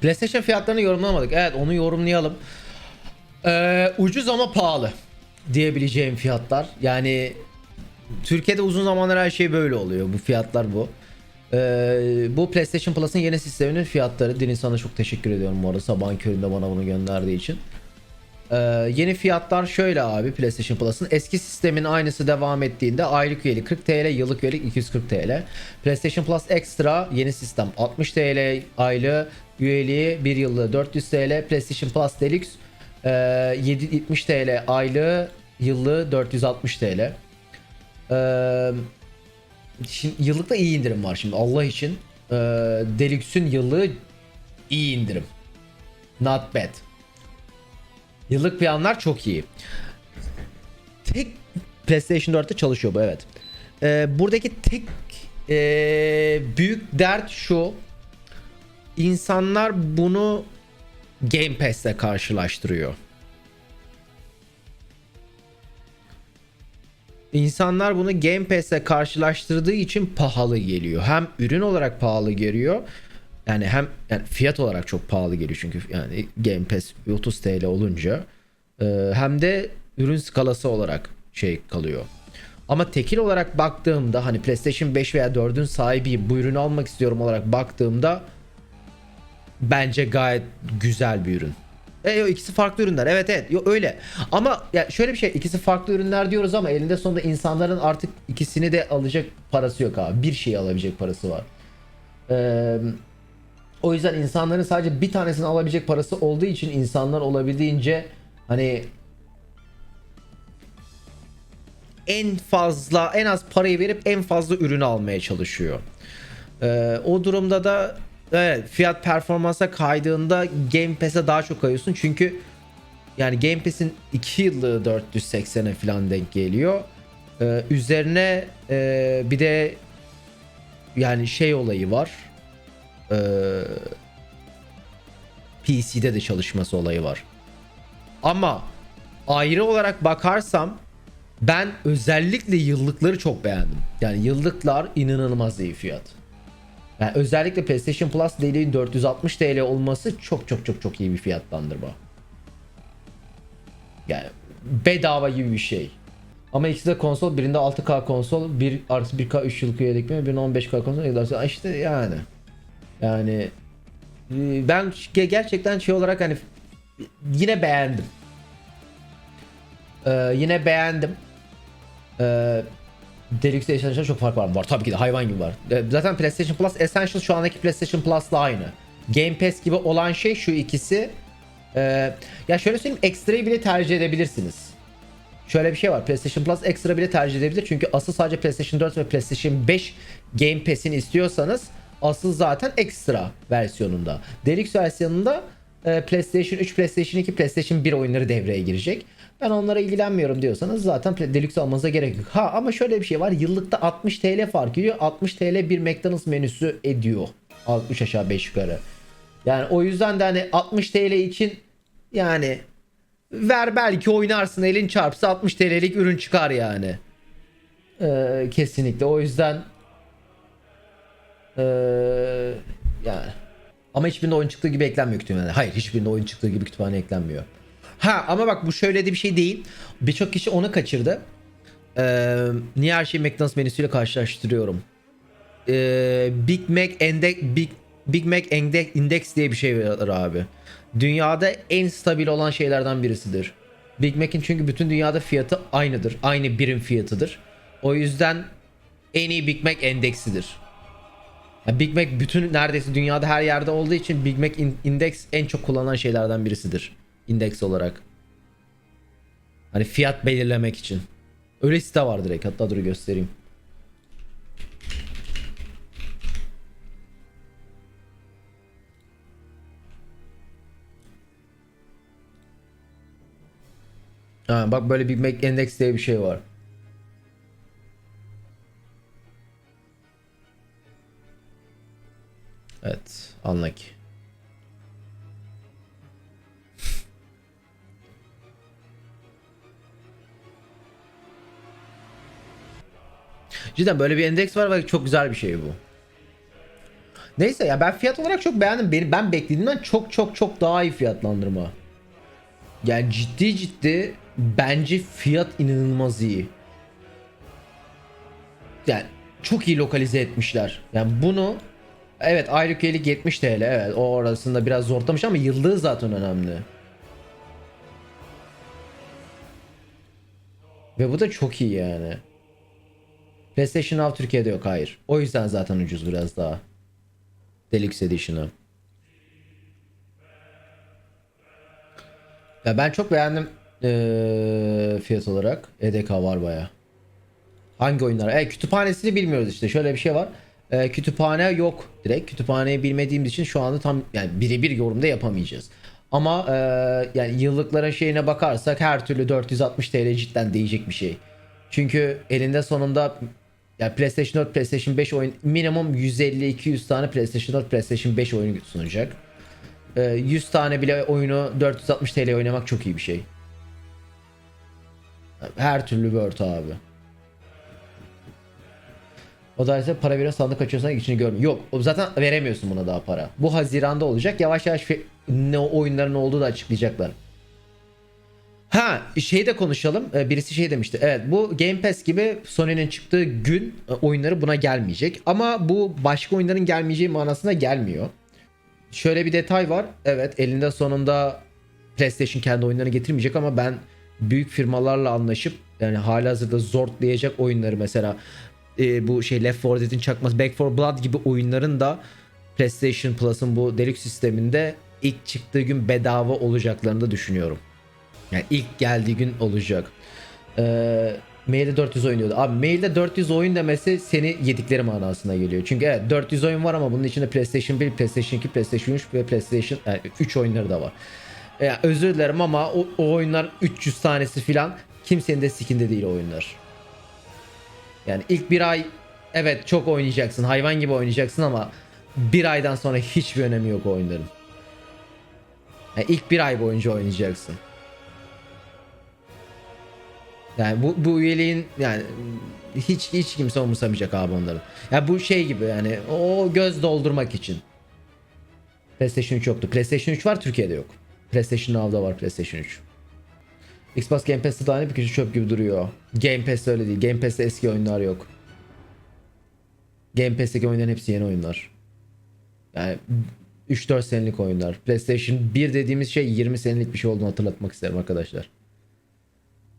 PlayStation fiyatlarını yorumlamadık. Evet onu yorumlayalım. Ee, ucuz ama pahalı diyebileceğim fiyatlar. Yani Türkiye'de uzun zamanlar her şey böyle oluyor. Bu fiyatlar bu. Ee, bu PlayStation Plus'ın yeni sisteminin fiyatları. Deniz sana çok teşekkür ediyorum bu arada sabahın köründe bana bunu gönderdiği için. Ee, yeni fiyatlar şöyle abi PlayStation Plus'ın eski sistemin aynısı devam ettiğinde aylık üyelik 40 TL, yıllık üyelik 240 TL. PlayStation Plus Extra yeni sistem 60 TL aylığı üyeliği 1 yıllığı 400 TL. PlayStation Plus Deluxe e, 770 TL aylığı yıllığı 460 TL. Ee, şimdi yıllıkta iyi indirim var şimdi Allah için. Ee, Deluxe'ün yıllığı iyi indirim. Not bad. Yıllık planlar çok iyi. Tek PlayStation 4'te çalışıyor bu evet. Ee, buradaki tek ee, büyük dert şu. İnsanlar bunu Game Pass'le karşılaştırıyor. İnsanlar bunu Game Pass'le karşılaştırdığı için pahalı geliyor. Hem ürün olarak pahalı geliyor. Yani hem yani fiyat olarak çok pahalı geliyor çünkü yani Game Pass 30 TL olunca e, hem de ürün skalası olarak şey kalıyor. Ama tekil olarak baktığımda hani PlayStation 5 veya 4'ün sahibi bu ürünü almak istiyorum olarak baktığımda bence gayet güzel bir ürün. E, yo, ikisi farklı ürünler. Evet evet. Yo, öyle. Ama ya şöyle bir şey. ikisi farklı ürünler diyoruz ama elinde sonunda insanların artık ikisini de alacak parası yok abi. Bir şeyi alabilecek parası var. Eee o yüzden insanların sadece bir tanesini alabilecek parası olduğu için insanlar olabildiğince hani en fazla en az parayı verip en fazla ürünü almaya çalışıyor. Ee, o durumda da evet, fiyat performansa kaydığında Game Pass'e daha çok kayıyorsun çünkü yani Game Pass'in 2 yıllığı 480'e falan denk geliyor. Ee, üzerine e, bir de yani şey olayı var. Ee, PC'de de çalışması olayı var. Ama ayrı olarak bakarsam ben özellikle yıllıkları çok beğendim. Yani yıllıklar inanılmaz iyi fiyat. Yani özellikle PlayStation Plus DL'in 460 TL olması çok çok çok çok iyi bir fiyatlandırma. Yani bedava gibi bir şey. Ama ikisi de konsol. Birinde 6K konsol, bir artı 1K 3 yıllık üyelik mi? Birinde 15K konsol. İşte yani. Yani e, ben ge- gerçekten şey olarak hani yine beğendim. Ee, yine beğendim. Ee, Deluxe Essential çok fark var? Var tabii ki de hayvan gibi var. Ee, zaten PlayStation Plus Essential şu andaki PlayStation Plus'la aynı. Game Pass gibi olan şey şu ikisi. Ee, ya şöyle söyleyeyim ekstrayı bile tercih edebilirsiniz. Şöyle bir şey var. PlayStation Plus ekstra bile tercih edebilir. Çünkü asıl sadece PlayStation 4 ve PlayStation 5 Game Pass'ini istiyorsanız asıl zaten ekstra versiyonunda. Deluxe versiyonunda e, PlayStation 3, PlayStation 2, PlayStation 1 oyunları devreye girecek. Ben onlara ilgilenmiyorum diyorsanız zaten Deluxe almanıza gerek yok. Ha ama şöyle bir şey var. Yıllıkta 60 TL fark ediyor. 60 TL bir McDonald's menüsü ediyor. 3 aşağı 5 yukarı. Yani o yüzden de hani 60 TL için yani ver belki oynarsın elin çarpsa 60 TL'lik ürün çıkar yani. Ee, kesinlikle o yüzden ee, yani ama hiçbirinde oyun çıktığı gibi eklenmiyor kütüphane. Hayır hiçbirinde oyun çıktığı gibi kütüphane eklenmiyor. Ha ama bak bu şöyle de bir şey değil. Birçok kişi onu kaçırdı. Ee, niye her şeyi McDonald's menüsüyle karşılaştırıyorum? Ee, Big Mac Index Big Big Mac Index, Index diye bir şey var abi. Dünyada en stabil olan şeylerden birisidir. Big Mac'in çünkü bütün dünyada fiyatı aynıdır. Aynı birim fiyatıdır. O yüzden en iyi Big Mac endeksidir. Big Mac bütün neredeyse dünyada her yerde olduğu için Big Mac in- Index en çok kullanılan şeylerden birisidir. Indeks olarak. Hani fiyat belirlemek için. Öyle site var direkt. Hatta dur göstereyim. Ha, bak böyle Big Mac Index diye bir şey var. Evet, unlucky. Cidden böyle bir endeks var ve çok güzel bir şey bu. Neyse ya ben fiyat olarak çok beğendim. Beni, ben beklediğimden çok çok çok daha iyi fiyatlandırma. Yani ciddi ciddi bence fiyat inanılmaz iyi. Yani çok iyi lokalize etmişler. Yani bunu evet aylık üyelik 70 TL evet o orasında biraz zorlamış ama yıllığı zaten önemli. Ve bu da çok iyi yani. PlayStation Now Türkiye'de yok hayır. O yüzden zaten ucuz biraz daha. Deluxe Edition'ı. Ya ben çok beğendim eee, fiyat olarak. EDK var baya. Hangi oyunlar? E, kütüphanesini bilmiyoruz işte. Şöyle bir şey var. E, kütüphane yok direkt. Kütüphaneyi bilmediğimiz için şu anda tam yani birebir yorumda yapamayacağız. Ama e, yani yıllıkların şeyine bakarsak her türlü 460 TL cidden değecek bir şey. Çünkü elinde sonunda ya PlayStation 4, PlayStation 5 oyun minimum 150-200 tane PlayStation 4, PlayStation 5 oyunu sunacak. E, 100 tane bile oyunu 460 TL oynamak çok iyi bir şey. Her türlü Word abi. O da ise para veren sandık açıyorsan içini görmüyor. Yok zaten veremiyorsun buna daha para. Bu Haziran'da olacak. Yavaş yavaş ne oyunların olduğu da açıklayacaklar. Ha şey de konuşalım. Ee, Birisi şey demişti. Evet bu Game Pass gibi Sony'nin çıktığı gün e, oyunları buna gelmeyecek. Ama bu başka oyunların gelmeyeceği manasına gelmiyor. Şöyle bir detay var. Evet elinde sonunda PlayStation kendi oyunlarını getirmeyecek ama ben büyük firmalarla anlaşıp yani halihazırda zortlayacak oyunları mesela e, bu şey Left 4 Dead'in çakması Back 4 Blood gibi oyunların da PlayStation Plus'ın bu Deluxe sisteminde ilk çıktığı gün bedava olacaklarını da düşünüyorum. Yani ilk geldiği gün olacak. Ee, mailde 400 oyun diyordu. Abi mailde 400 oyun demesi seni yedikleri manasına geliyor. Çünkü evet 400 oyun var ama bunun içinde PlayStation 1, PlayStation 2, PlayStation 3 ve PlayStation yani 3 oyunları da var. Yani özür dilerim ama o, o oyunlar 300 tanesi filan kimsenin de sikinde değil oyunlar. Yani ilk bir ay evet çok oynayacaksın hayvan gibi oynayacaksın ama bir aydan sonra hiçbir önemi yok o oyunların. Yani ilk bir ay boyunca oynayacaksın. Yani bu, bu üyeliğin yani hiç hiç kimse umursamayacak abi onların. Ya bu şey gibi yani o göz doldurmak için. PlayStation 3 yoktu. PlayStation 3 var Türkiye'de yok. PlayStation Now'da var PlayStation 3. Xbox Game Pass'te daha ne bir köşe çöp gibi duruyor. Game Pass öyle değil. Game Pass'te eski oyunlar yok. Game Pass'teki oyunların hepsi yeni oyunlar. Yani 3-4 senelik oyunlar. PlayStation 1 dediğimiz şey 20 senelik bir şey olduğunu hatırlatmak isterim arkadaşlar.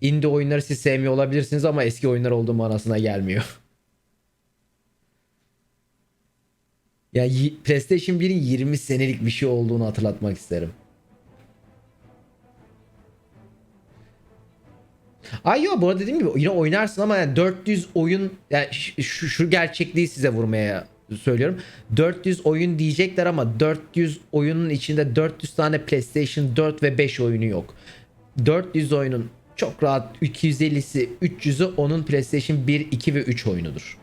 Indie oyunları siz sevmiyor olabilirsiniz ama eski oyunlar olduğu manasına gelmiyor. Yani PlayStation 1'in 20 senelik bir şey olduğunu hatırlatmak isterim. Ay yo bu arada dediğim gibi yine oynarsın ama yani 400 oyun yani şu, şu gerçekliği size vurmaya söylüyorum. 400 oyun diyecekler ama 400 oyunun içinde 400 tane PlayStation 4 ve 5 oyunu yok. 400 oyunun çok rahat 250'si 300'ü onun PlayStation 1, 2 ve 3 oyunudur.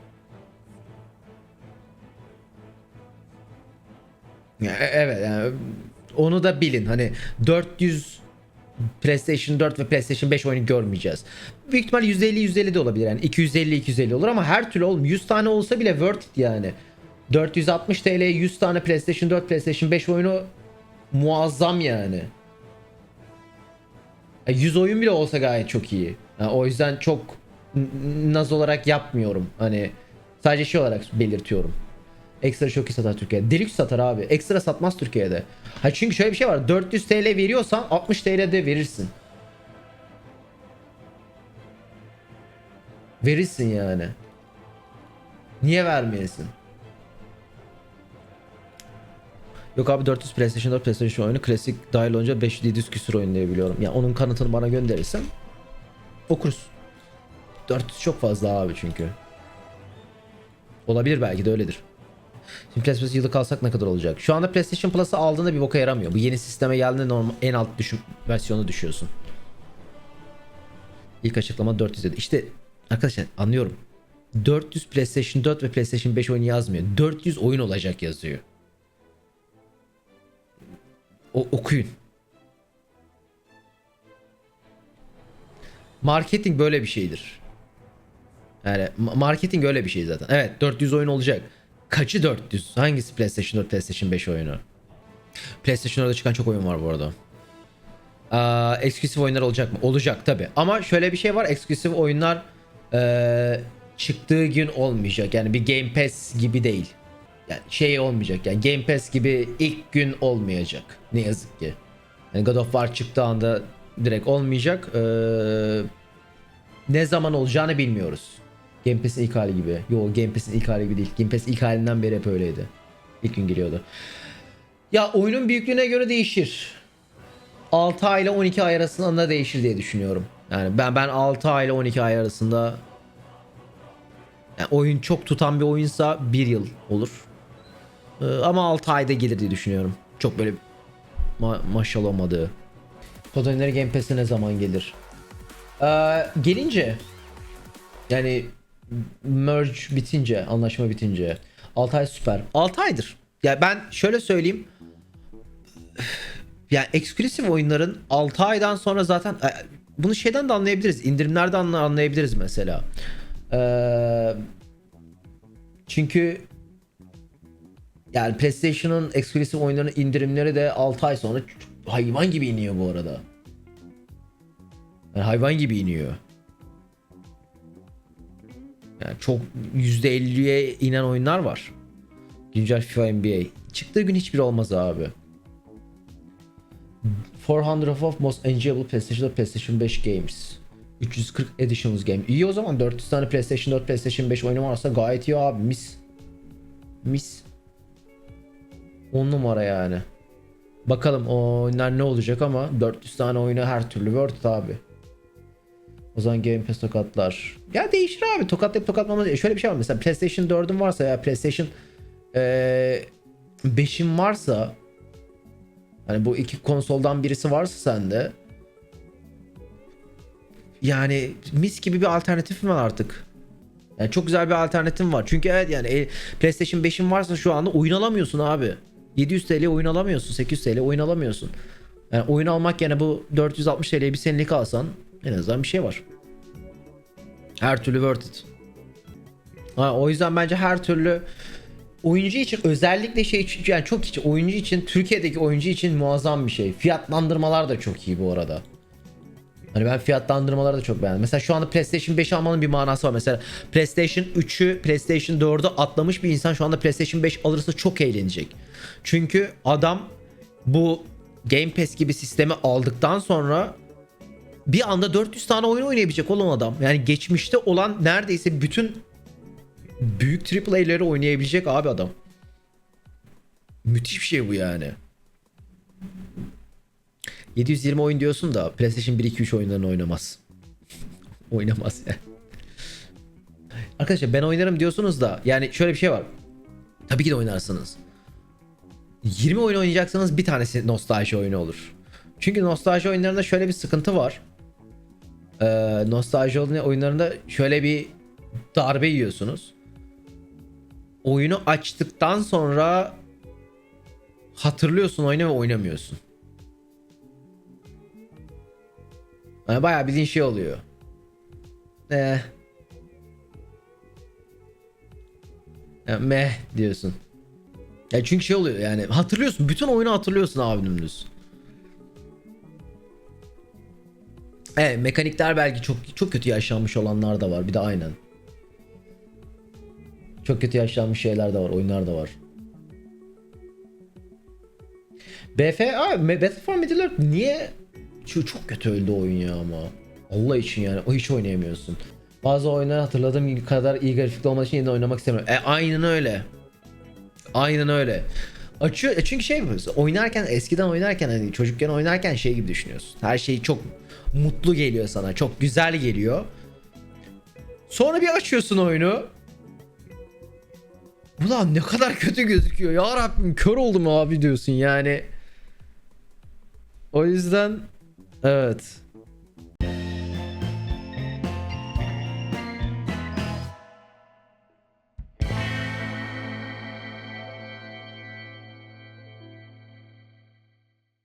E- Evet yani onu da bilin. Hani 400 PlayStation 4 ve PlayStation 5 oyunu görmeyeceğiz. Büyük ihtimal 150 150 de olabilir yani 250 250 olur ama her türlü oğlum 100 tane olsa bile worth it yani. 460 TL'ye 100 tane PlayStation 4 PlayStation 5 oyunu muazzam yani. Ya 100 oyun bile olsa gayet çok iyi. Yani o yüzden çok naz olarak yapmıyorum. Hani sadece şey olarak belirtiyorum. Ekstra çok iyi satar Türkiye'de. Deluxe satar abi. Ekstra satmaz Türkiye'de. Ha çünkü şöyle bir şey var. 400 TL veriyorsan 60 TL de verirsin. Verirsin yani. Niye vermeyesin? Yok abi 400 PlayStation 4 PlayStation oyunu klasik dahil olunca 500-700 küsur oyun diye biliyorum. Yani onun kanıtını bana gönderirsen okuruz. 400 çok fazla abi çünkü. Olabilir belki de öyledir. Şimdi PlayStation yıllık alsak ne kadar olacak? Şu anda PlayStation Plus'ı aldığında bir boka yaramıyor. Bu yeni sisteme geldiğinde normal en alt düşüm versiyonu düşüyorsun. İlk açıklama 400 dedi. İşte arkadaşlar anlıyorum. 400 PlayStation 4 ve PlayStation 5 oyunu yazmıyor. 400 oyun olacak yazıyor. O, okuyun. Marketing böyle bir şeydir. Yani ma- marketing öyle bir şey zaten. Evet 400 oyun olacak. Kaçı 400? Hangisi PlayStation 4, PlayStation 5 oyunu? PlayStation 4'da çıkan çok oyun var bu arada. Aa, eksklusif oyunlar olacak mı? Olacak tabi. Ama şöyle bir şey var. Eksklusif oyunlar eee, çıktığı gün olmayacak. Yani bir Game Pass gibi değil. Yani şey olmayacak. Yani Game Pass gibi ilk gün olmayacak. Ne yazık ki. Yani God of War çıktığı anda direkt olmayacak. Eee, ne zaman olacağını bilmiyoruz. Game Pass'in ilk hali gibi. Yo Game Pass'in ilk hali gibi değil. Game Pass ilk halinden beri hep öyleydi. İlk gün giriyordu. Ya oyunun büyüklüğüne göre değişir. 6 ay ile 12 ay arasında değişir diye düşünüyorum. Yani ben ben 6 ay ile 12 ay arasında yani oyun çok tutan bir oyunsa 1 yıl olur. Ee, ama 6 ayda gelir diye düşünüyorum. Çok böyle ma- maşallah olmadığı. Kod oyunları Game Pass'e ne zaman gelir? Ee, gelince yani merge bitince, anlaşma bitince 6 ay süper. 6 aydır. Ya ben şöyle söyleyeyim. Yani eksklusif oyunların 6 aydan sonra zaten e, bunu şeyden de anlayabiliriz. İndirimlerden anla- anlayabiliriz mesela. Ee, çünkü yani PlayStation'ın eksklusif oyunlarının indirimleri de 6 ay sonra hayvan gibi iniyor bu arada. Yani hayvan gibi iniyor. Yani çok %50'ye inen oyunlar var. Güncel FIFA NBA. Çıktığı gün hiçbir olmaz abi. 400 of most enjoyable PlayStation 4, PlayStation 5 games. 340 editions game. İyi o zaman 400 tane PlayStation 4, PlayStation 5 oyunu varsa gayet iyi abi. Mis. Mis. 10 numara yani. Bakalım o oyunlar ne olacak ama 400 tane oyunu her türlü worth abi. O zaman Game Pass tokatlar. Ya değişir abi. Tokatlayıp tokatmama değil. Şöyle bir şey var. Mesela PlayStation 4'ün varsa ya PlayStation eee 5'in varsa hani bu iki konsoldan birisi varsa sende yani mis gibi bir alternatif var artık. Yani çok güzel bir alternatif var. Çünkü evet yani e, PlayStation 5'in varsa şu anda oyun alamıyorsun abi. 700 TL oyun alamıyorsun. 800 TL oyun alamıyorsun. Yani oyun almak yerine bu 460 TL'ye bir senelik alsan en azından bir şey var. Her türlü worth it. Ha, o yüzden bence her türlü oyuncu için özellikle şey için yani çok için oyuncu için Türkiye'deki oyuncu için muazzam bir şey. Fiyatlandırmalar da çok iyi bu arada. Hani ben fiyatlandırmaları da çok beğendim. Mesela şu anda PlayStation 5 almanın bir manası var. Mesela PlayStation 3'ü, PlayStation 4'ü atlamış bir insan şu anda PlayStation 5 alırsa çok eğlenecek. Çünkü adam bu Game Pass gibi sistemi aldıktan sonra bir anda 400 tane oyun oynayabilecek olan adam. Yani geçmişte olan neredeyse bütün büyük AAA'leri oynayabilecek abi adam. Müthiş bir şey bu yani. 720 oyun diyorsun da PlayStation 1 2 3 oyunlarını oynamaz. oynamaz yani. Arkadaşlar ben oynarım diyorsunuz da yani şöyle bir şey var. Tabii ki de oynarsınız. 20 oyun oynayacaksanız bir tanesi nostalji oyunu olur. Çünkü nostalji oyunlarında şöyle bir sıkıntı var. Ee, nostalji oyunlarında şöyle bir darbe yiyorsunuz. Oyunu açtıktan sonra hatırlıyorsun oyunu ve oynamıyorsun. Yani bayağı bildiğin şey oluyor. Eh. Ya meh diyorsun. Ya çünkü şey oluyor yani hatırlıyorsun bütün oyunu hatırlıyorsun abi dümdüz. Evet mekanikler belki çok çok kötü yaşanmış olanlar da var bir de aynen. Çok kötü yaşanmış şeyler de var oyunlar da var. BFA Battle for Middle Earth niye şu çok kötü öldü oyun ya ama. Allah için yani o hiç oynayamıyorsun. Bazı oyunlar hatırladığım kadar iyi grafikli olmadığı için yeniden oynamak istemiyorum. E aynen öyle. Aynen öyle. Açıyor e çünkü şey. Oynarken eskiden oynarken hani çocukken oynarken şey gibi düşünüyorsun. Her şey çok mutlu geliyor sana. Çok güzel geliyor. Sonra bir açıyorsun oyunu. Ulan ne kadar kötü gözüküyor. Ya Rabbim kör oldum abi diyorsun yani. O yüzden evet.